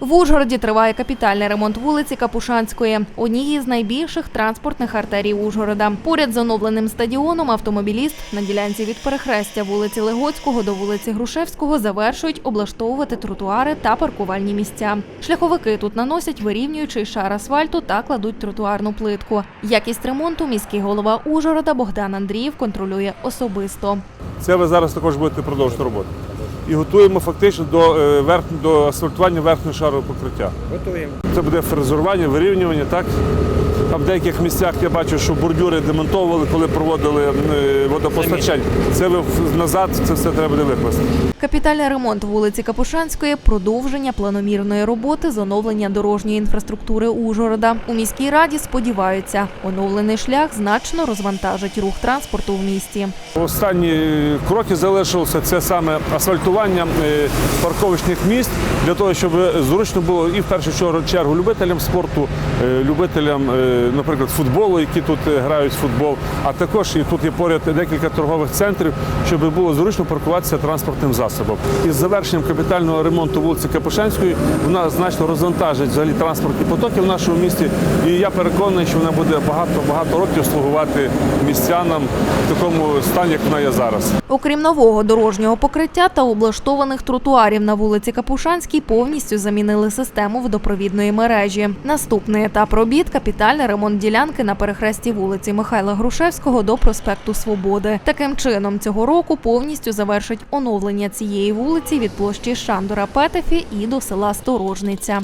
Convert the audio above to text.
В Ужгороді триває капітальний ремонт вулиці Капушанської, однієї з найбільших транспортних артерій Ужгорода. Поряд з оновленим стадіоном автомобіліст на ділянці від перехрестя вулиці Легоцького до вулиці Грушевського завершують облаштовувати тротуари та паркувальні місця. Шляховики тут наносять вирівнюючий шар асфальту та кладуть тротуарну плитку. Якість ремонту міський голова Ужгорода Богдан Андріїв контролює особисто. Це ви зараз також будете продовжити роботу. І готуємо фактично до, е, верх, до асфальтування верхнього шару покриття. Готуємо. Це буде фрезерування, вирівнювання, так? Там в деяких місцях я бачу, що бордюри демонтовували, коли проводили е, водопостачання. Це назад, це все треба буде викласти. Капітальний ремонт вулиці Капушанської – продовження планомірної роботи з оновлення дорожньої інфраструктури Ужгорода. У міській раді сподіваються, оновлений шлях значно розвантажить рух транспорту в місті. Останні е, кроки залишилося це саме асфальтування е, парковочних місць для того, щоб зручно було і в першу чергу- чергу любителям спорту, е, любителям, е, наприклад, футболу, які тут е, грають в футбол, а також і тут є поряд декілька торгових центрів, щоб було зручно паркуватися транспортним засобом. Із завершенням капітального ремонту вулиці Капушанської вона значно розвантажить взагалі транспортні потоки в нашому місті. І я переконаний, що вона буде багато багато років слугувати містянам в такому стані, як вона є зараз. Окрім нового дорожнього покриття та облаштованих тротуарів на вулиці Капушанській, повністю замінили систему водопровідної мережі. Наступний етап робіт – капітальний ремонт ділянки на перехресті вулиці Михайла Грушевського до проспекту Свободи. Таким чином, цього року повністю завершить оновлення цієї вулиці від площі Шандора Петефі і до села Сторожниця.